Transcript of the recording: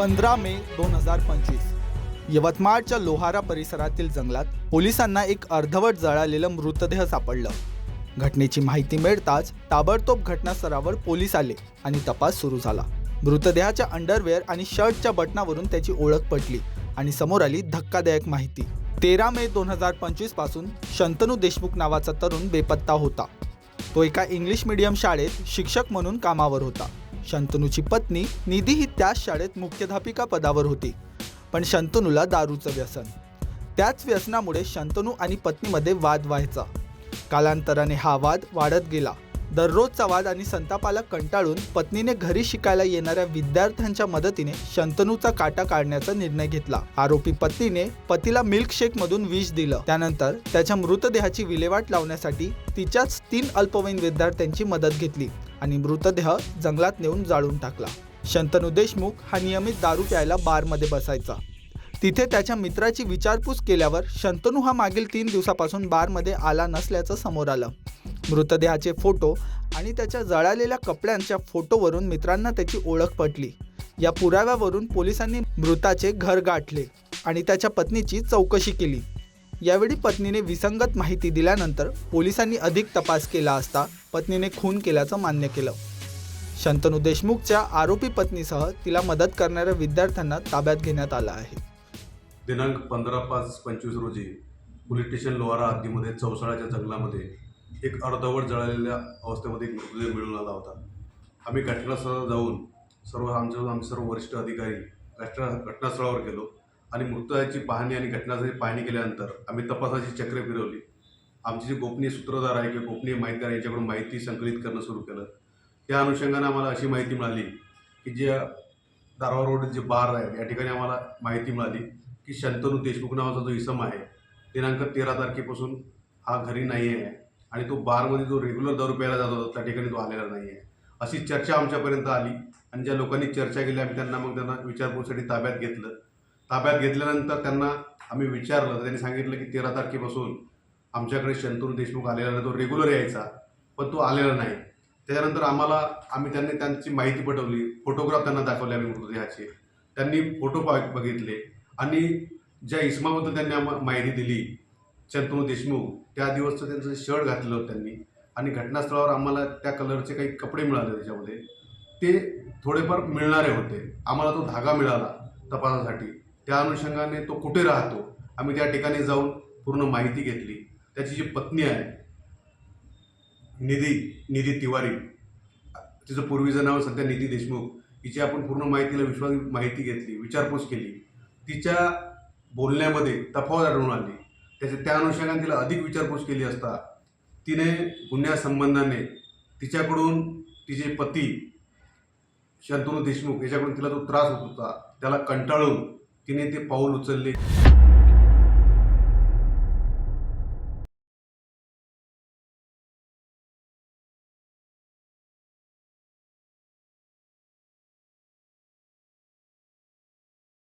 पंधरा मे दोन हजार पंचवीस. यवतमाळच्या लोहारा परिसरातील जंगलात पोलिसांना एक अर्धवट जळालेलं मृतदेह सापडलं. घटनेची माहिती मिळताच ताबडतोब घटनास्थळावर पोलीस आले आणि तपास सुरू झाला. मृतदेहाच्या अंडरवेअर आणि शर्टच्या बटनावरून त्याची ओळख पटली आणि समोर आली धक्कादायक माहिती. तेरा मे दोन हजार पंचवीसपासून शंतनू देशमुख नावाचा तरुण बेपत्ता होता. तो एका इंग्लिश मीडियम शाळेत शिक्षक म्हणून कामावर होता. शंतनूची पत्नी निधी ही त्याच शाळेत मुख्याध्यापिका पदावर होती. पण शंतनूला दारूचं व्यसन. त्याच व्यसनामुळे शंतनू आणि पत्नीमध्ये वाद व्हायचा. कालांतराने हा वाद वाढत गेला. दररोजचा वाद आणि संतापाला कंटाळून पत्नीने घरी शिकायला येणाऱ्या विद्यार्थ्यांच्या मदतीने शंतनूचा काटा काढण्याचा निर्णय घेतला. आरोपी पत्नीने पतीला मिल्कशेक मधून विष दिलं. त्यानंतर त्याच्या मृतदेहाची विल्हेवाट लावण्यासाठी तिच्याच तीन अल्पवयीन विद्यार्थ्यांची मदत घेतली. आणि मृतदेह जंगलात नेऊन जाळून टाकला. शंतनू देशमुख हा नियमित दारू प्यायला बारमध्ये बसायचा. तिथे त्याच्या मित्राची विचारपूस केल्यावर शंतनू हा मागील तीन दिवसापासून बारमध्ये आला नसल्याचं समोर आलं. मृतदेहाचे फोटो आणि त्याच्या जळालेल्या कपड्यांच्या फोटोवरून मित्रांना त्याची ओळख पटली. या पुराव्यावरून पोलिसांनी मृताचे घर गाठले आणि त्याच्या पत्नीची चौकशी केली. यावेळी पत्नीने विसंगत माहिती दिल्यानंतर पोलिसांनी अधिक तपास केला असता पत्नीने खून केल्याचं मान्य केलं. शंतनू देशमुखच्या आरोपी पत्नीसह तिला मदत करणाऱ्या विद्यार्थ्यांना ताब्यात घेण्यात आलं आहे. दिनांक पंधरा पाच पंचवीस रोजी पोलीस स्टेशन लोहारा हद्दीमध्ये चौसाळ्याच्या जंगलामध्ये एक अर्धवट जळालेल्या अवस्थेमध्ये एक मृतदेह मिळून आला होता. आम्ही घटनास्थळ जाऊन सर्व आमचे आमचे सर्व वरिष्ठ अधिकारी घटना घटनास्थळावर गेलो. आणि मृतदेहाची पाहणी आणि घटनास्थळी पाहणी केल्यानंतर आम्ही तपासाची चक्रे फिरवली. आमचे जे गोपनीय सूत्रधार आहे किंवा गोपनीय माहितीदार यांच्याकडून माहिती संकलित करणं सुरू केलं. त्या अनुषंगाने आम्हाला अशी माहिती मिळाली की जे दारवा रोड जे बार आहे या ठिकाणी आम्हाला माहिती मिळाली की शंतनू देशमुख नावाचा जो इसम आहे दिनांक तेरा तारखेपासून हा घरी नाही आहे आणि तो बारमध्ये जो रेग्युलर दारू प्यायला जात होता त्या ठिकाणी तो आलेला नाही आहे. अशी चर्चा आमच्यापर्यंत आली आणि ज्या लोकांनी चर्चा केली आम्ही त्यांना मग त्यांना विचारपूरसाठी ताब्यात घेतलं. ताब्यात घेतल्यानंतर त्यांना आम्ही विचारलं तर त्यांनी सांगितलं की तेरा तारखेपासून आमच्याकडे शंतनू देशमुख आलेला नाही तो रेग्युलर यायचा पण तो आलेला नाही. त्याच्यानंतर आम्हाला आम्ही त्यांनी त्यांची माहिती पटवली फोटोग्राफ त्यांना दाखवले आम्ही मृतदेहाचे. त्यांनी फोटो पा बघितले आणि ज्या इसमाबद्दल त्यांनी आम्हाला माहिती दिली शंतनू देशमुख त्या दिवसचं त्यांचं शर्ट घातलं होतं त्यांनी. आणि घटनास्थळावर आम्हाला त्या कलरचे काही कपडे मिळाले त्याच्यामध्ये. ते थोडेफार मिळणारे होते. आम्हाला तो धागा मिळाला तपासासाठी. त्या अनुषंगाने तो कुठे राहतो? आम्ही त्या ठिकाणी जाऊन पूर्ण माहिती घेतली. त्याची जी पत्नी आहे निधी निधी तिवारी तिचं पूर्वीचं नाव सध्या निधी देशमुख हिची आपण पूर्ण माहितीला विश्वास माहिती घेतली विचारपूस केली. तिच्या बोलण्यामध्ये तफावत आढळून आली. त्याच्या त्या अनुषंगाने तिला अधिक विचारपूस केली असता तिने गुन्ह्या संबंधाने तिच्याकडून तिचे पती शंतनू देशमुख याच्याकडून तिला जो त्रास होत होता. त्याला कंटाळून तिने ते पाऊल उचलले.